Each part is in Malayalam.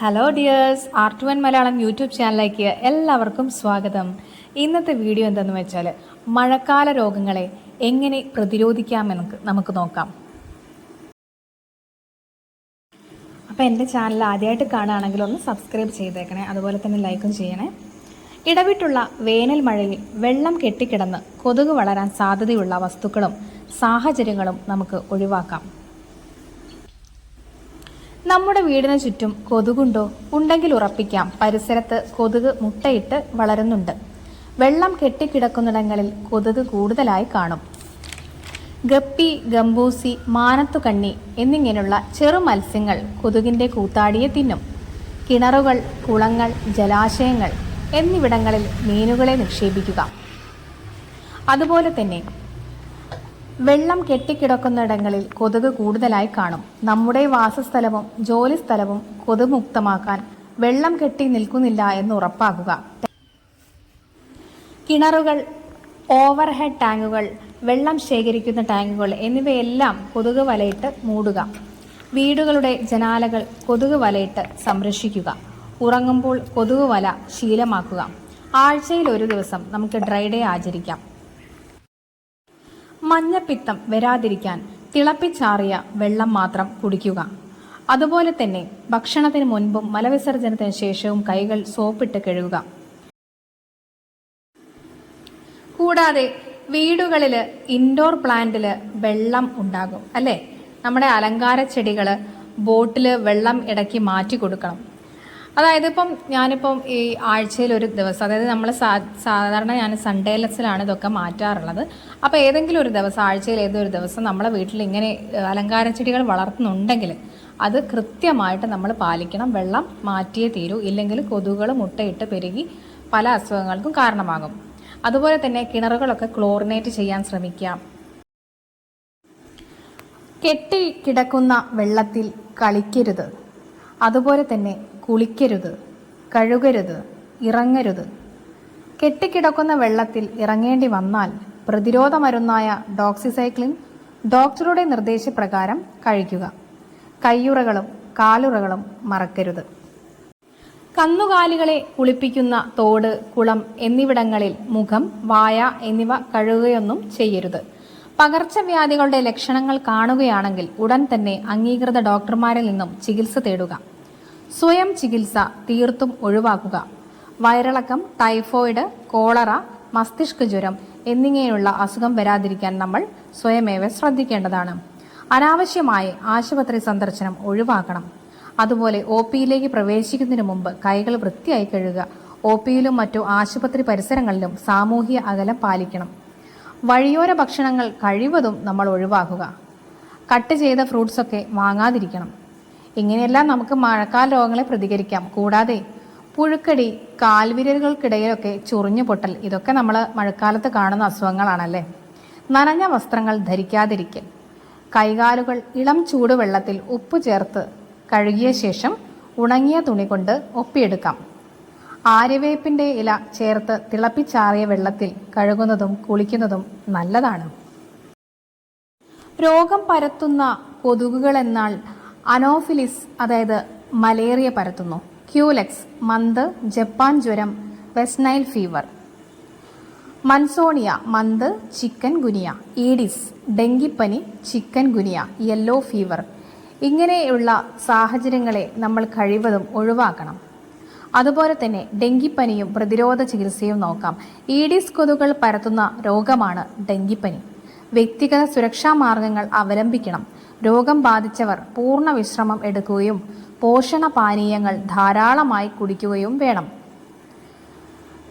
Hello dears R two one Malayalam YouTube ചാനലിലേക്ക് എല്ലാവർക്കും സ്വാഗതം. ഇന്നത്തെ വീഡിയോ എന്തെന്ന് വെച്ചാൽ മഴക്കാല രോഗങ്ങളെ എങ്ങനെ പ്രതിരോധിക്കാമെന്ന് നമുക്ക് നോക്കാം. അപ്പോൾ എന്റെ ചാനൽ ആദ്യമായിട്ട് കാണുകയാണെങ്കിൽ ഒന്ന് സബ്സ്ക്രൈബ് ചെയ്തേക്കണേ അതുപോലെ തന്നെ ലൈക്കും ചെയ്യണേ. ഇടവിട്ടുള്ള വേനൽ മഴയിൽ വെള്ളം കെട്ടിക്കിടന്ന് കൊതുക് വളരാൻ സാധ്യതയുള്ള വസ്തുക്കളും സാഹചര്യങ്ങളും നമുക്ക് ഒഴിവാക്കാം. നമ്മുടെ വീടിന് ചുറ്റും കൊതുകുണ്ടോ ഉണ്ടെങ്കിൽ ഉറപ്പിക്കാം. പരിസരത്ത് കൊതുക് മുട്ടയിട്ട് വളരുന്നുണ്ട്. വെള്ളം കെട്ടിക്കിടക്കുന്നിടങ്ങളിൽ കൊതുക് കൂടുതലായി കാണും. ഗപ്പി ഗംബൂസി മാനത്തുകണ്ണി എന്നിങ്ങനെയുള്ള ചെറു മത്സ്യങ്ങൾ കൊതുകിന്റെ കൂത്താടിയെ തിന്നും. കിണറുകൾ കുളങ്ങൾ ജലാശയങ്ങൾ എന്നിവിടങ്ങളിൽ മീനുകളെ നിക്ഷേപിക്കുക. അതുപോലെ തന്നെ വെള്ളം കെട്ടിക്കിടക്കുന്നിടങ്ങളിൽ കൊതുക് കൂടുതലായി കാണും. നമ്മുടെ വാസസ്ഥലവും ജോലിസ്ഥലവും കൊതുമുക്തമാക്കാൻ വെള്ളം കെട്ടി നിൽക്കുന്നില്ല എന്ന് ഉറപ്പാക്കുക. കിണറുകൾ ഓവർഹെഡ് ടാങ്കുകൾ വെള്ളം ശേഖരിക്കുന്ന ടാങ്കുകൾ എന്നിവയെല്ലാം കൊതുക് വലയിട്ട് മൂടുക. വീടുകളുടെ ജനാലകൾ കൊതുക് വലയിട്ട് സംരക്ഷിക്കുക. ഉറങ്ങുമ്പോൾ കൊതുക് വല ശീലമാക്കുക. ആഴ്ചയിൽ ഒരു ദിവസം നമുക്ക് ഡ്രൈ ഡേ ആചരിക്കാം. മഞ്ഞപ്പിത്തം വരാതിരിക്കാൻ തിളപ്പിച്ചാറിയ വെള്ളം മാത്രം കുടിക്കുക. അതുപോലെ തന്നെ ഭക്ഷണത്തിന് മുൻപും മലവിസർജനത്തിന് ശേഷവും കൈകൾ സോപ്പിട്ട് കഴുകുക. കൂടാതെ വീടുകളിൽ ഇൻഡോർ പ്ലാന്റിൽ വെള്ളം ഉണ്ടാകും അല്ലേ? നമ്മുടെ അലങ്കാര ചെടികൾ ബോട്ടിൽ വെള്ളം ഇടയ്ക്ക് മാറ്റി കൊടുക്കണം. അതായത് ഇപ്പം ഞാനിപ്പം ഈ ആഴ്ചയിൽ ഒരു ദിവസം അതായത് നമ്മൾ സാധാരണ ഞാൻ സൺഡേ ലെസ്സിലാണ് ഇതൊക്കെ മാറ്റാറുള്ളത്. അപ്പോൾ ഏതെങ്കിലും ഒരു ദിവസം ആഴ്ചയിൽ ഏതൊരു ദിവസം നമ്മളെ വീട്ടിൽ ഇങ്ങനെ അലങ്കാര ചെടികൾ വളർത്തുന്നുണ്ടെങ്കിൽ അത് കൃത്യമായിട്ട് നമ്മൾ പാലിക്കണം. വെള്ളം മാറ്റിയേ തീരൂ. ഇല്ലെങ്കിൽ കൊതുകുകൾ മുട്ടയിട്ട് പെരുകി പല അസുഖങ്ങൾക്കും കാരണമാകും. അതുപോലെ തന്നെ കിണറുകളൊക്കെ ക്ലോറിനേറ്റ് ചെയ്യാൻ ശ്രമിക്കാം. കെട്ടി കിടക്കുന്ന വെള്ളത്തിൽ കളിക്കരുത്. അതുപോലെ തന്നെ കുളിക്കരുത് കഴുകരുത് ഇറങ്ങരുത്. കെട്ടിക്കിടക്കുന്ന വെള്ളത്തിൽ ഇറങ്ങേണ്ടി വന്നാൽ പ്രതിരോധ മരുന്നായ ഡോക്സിസൈക്ലിൻ ഡോക്ടറുടെ നിർദ്ദേശപ്രകാരം കഴിക്കുക. കയ്യുറകളും കാലുറകളും മറക്കരുത്. കന്നുകാലികളെ കുളിപ്പിക്കുന്ന തോട് കുളം എന്നിവിടങ്ങളിൽ മുഖം വായ എന്നിവ കഴുകുകയൊന്നും ചെയ്യരുത്. പകർച്ചവ്യാധികളുടെ ലക്ഷണങ്ങൾ കാണുകയാണെങ്കിൽ ഉടൻ തന്നെ അംഗീകൃത ഡോക്ടർമാരിൽ നിന്നും ചികിത്സ തേടുക. സ്വയം ചികിത്സ തീർത്തും ഒഴിവാക്കുക. വയറിളക്കം ടൈഫോയിഡ് കോളറ മസ്തിഷ്ക ജ്വരം എന്നിങ്ങനെയുള്ള അസുഖം വരാതിരിക്കാൻ നമ്മൾ സ്വയമേവ ശ്രദ്ധിക്കേണ്ടതാണ്. അനാവശ്യമായി ആശുപത്രി സന്ദർശനം ഒഴിവാക്കണം. അതുപോലെ ഒ പിയിലേക്ക് പ്രവേശിക്കുന്നതിന് മുമ്പ് കൈകൾ വൃത്തിയായി കഴുകുക. ഒ പിയിലും മറ്റു ആശുപത്രി പരിസരങ്ങളിലും സാമൂഹിക അകലം പാലിക്കണം. വഴിയോര ഭക്ഷണങ്ങൾ കഴിവതും നമ്മൾ ഒഴിവാക്കുക. കട്ട് ചെയ്ത ഫ്രൂട്ട്സൊക്കെ വാങ്ങാതിരിക്കണം. ഇങ്ങനെയെല്ലാം നമുക്ക് മഴക്കാല രോഗങ്ങളെ പ്രതികരിക്കാം. കൂടാതെ പുഴുക്കടി കാൽവിരലുകൾക്കിടയിലൊക്കെ ചൊറിഞ്ഞു പൊട്ടൽ ഇതൊക്കെ നമ്മൾ മഴക്കാലത്ത് കാണുന്ന അസുഖങ്ങളാണല്ലേ? നനഞ്ഞ വസ്ത്രങ്ങൾ ധരിക്കാതിരിക്കൽ കൈകാലുകൾ ഇളം ചൂടുവെള്ളത്തിൽ ഉപ്പ് ചേർത്ത് കഴുകിയ ശേഷം ഉണങ്ങിയ തുണി കൊണ്ട് ഒപ്പിയെടുക്കാം. ആര്യവേപ്പിന്റെ ഇല ചേർത്ത് തിളപ്പിച്ചാറിയ വെള്ളത്തിൽ കഴുകുന്നതും കുളിക്കുന്നതും നല്ലതാണ്. രോഗം പരത്തുന്ന കൊതുകുകൾ എന്നാൽ അനോഫിലിസ് അതായത് മലേറിയ പരത്തുന്നു. ക്യൂലെക്സ് മന്ത് ജപ്പാൻ ജ്വരം വെസ്റ്റ് നൈൽ ഫീവർ. മൻസോണിയ മന്ത് ചിക്കൻ ഗുനിയ. ഈഡിസ് ഡെങ്കിപ്പനി ചിക്കൻ ഗുനിയ യെല്ലോ ഫീവർ. ഇങ്ങനെയുള്ള സാഹചര്യങ്ങളെ നമ്മൾ കഴിവതും ഒഴിവാക്കണം. അതുപോലെ തന്നെ ഡെങ്കിപ്പനിയും പ്രതിരോധ ചികിത്സയും നോക്കാം. ഈഡിസ് കൊതുകൾ പരത്തുന്ന രോഗമാണ് ഡെങ്കിപ്പനി. വ്യക്തിഗത സുരക്ഷാ മാർഗങ്ങൾ അവലംബിക്കണം. രോഗം ബാധിച്ചവർ പൂർണ വിശ്രമം എടുക്കുകയും പോഷണ പാനീയങ്ങൾ ധാരാളമായി കുടിക്കുകയും വേണം.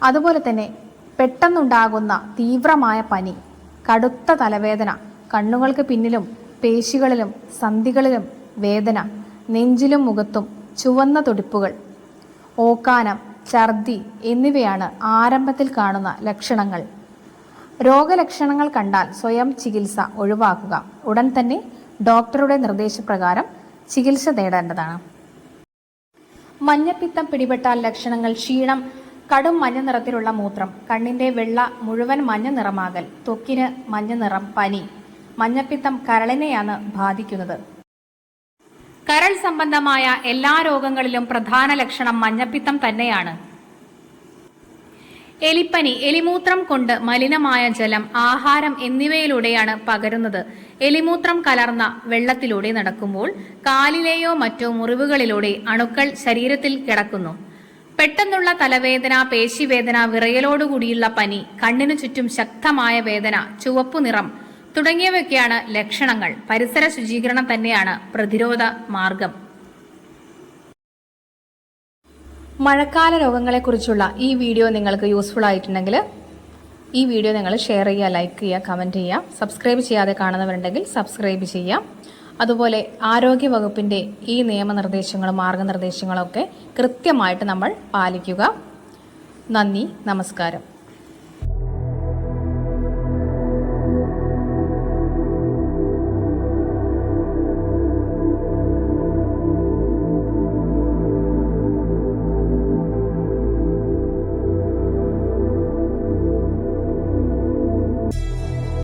അതുപോലെ തന്നെ പെട്ടെന്നുണ്ടാകുന്ന തീവ്രമായ പനി കടുത്ത തലവേദന കണ്ണുകൾക്ക് പിന്നിലും പേശികളിലും സന്ധികളിലും വേദന നെഞ്ചിലും മുഖത്തും ചുവന്ന തുടിപ്പുകൾ ഓക്കാനം ഛർദി എന്നിവയാണ് ആരംഭത്തിൽ കാണുന്ന ലക്ഷണങ്ങൾ. രോഗലക്ഷണങ്ങൾ കണ്ടാൽ സ്വയം ചികിത്സ ഒഴിവാക്കുക. ഉടൻ തന്നെ ഡോക്ടറുടെ നിർദ്ദേശപ്രകാരം ചികിത്സ തേടേണ്ടതാണ് മഞ്ഞപ്പിത്തം പിടിപെട്ടാൽ ലക്ഷണങ്ങൾ ക്ഷീണം കടും മഞ്ഞ നിറത്തിലുള്ള മൂത്രം കണ്ണിന്റെ വെള്ള മുഴുവൻ മഞ്ഞ നിറമാകൽ ത്വക്കിന് മഞ്ഞ നിറം പനി മഞ്ഞപ്പിത്തം കരളിനെയാണ് ബാധിക്കുന്നത്. കരൾ സംബന്ധമായ എല്ലാ രോഗങ്ങളിലും പ്രധാന ലക്ഷണം മഞ്ഞപ്പിത്തം തന്നെയാണ്. എലിപ്പനി എലിമൂത്രം കൊണ്ട് മലിനമായ ജലം ആഹാരം എന്നിവയിലൂടെയാണ് പകരുന്നത്. എലിമൂത്രം കലർന്ന വെള്ളത്തിലൂടെ നടക്കുമ്പോൾ കാലിലെയോ മറ്റോ മുറിവുകളിലൂടെ അണുക്കൾ ശരീരത്തിൽ കിടക്കുന്നു. പെട്ടെന്നുള്ള തലവേദന പേശിവേദന വിറയലോടുകൂടിയുള്ള പനി കണ്ണിനു ചുറ്റും ശക്തമായ വേദന ചുവപ്പു നിറം തുടങ്ങിയവയൊക്കെയാണ് ലക്ഷണങ്ങൾ. പരിസര ശുചീകരണം തന്നെയാണ് പ്രതിരോധ മാർഗം. മഴക്കാല രോഗങ്ങളെക്കുറിച്ചുള്ള ഈ വീഡിയോ നിങ്ങൾക്ക് യൂസ്ഫുൾ ആയിട്ടുണ്ടെങ്കിൽ ഈ വീഡിയോ നിങ്ങൾ ഷെയർ ചെയ്യുക ലൈക്ക് ചെയ്യുക കമന്റ് ചെയ്യുക. സബ്സ്ക്രൈബ് ചെയ്യാതെ കാണുന്നവരുണ്ടെങ്കിൽ സബ്സ്ക്രൈബ് ചെയ്യാം അതുപോലെ ആരോഗ്യ വകുപ്പിന്റെ ഈ നിയമനിർദ്ദേശങ്ങളും മാർഗനിർദ്ദേശങ്ങളും ഒക്കെ കൃത്യമായിട്ട് നമ്മൾ പാലിക്കുക. നന്ദി നമസ്കാരം.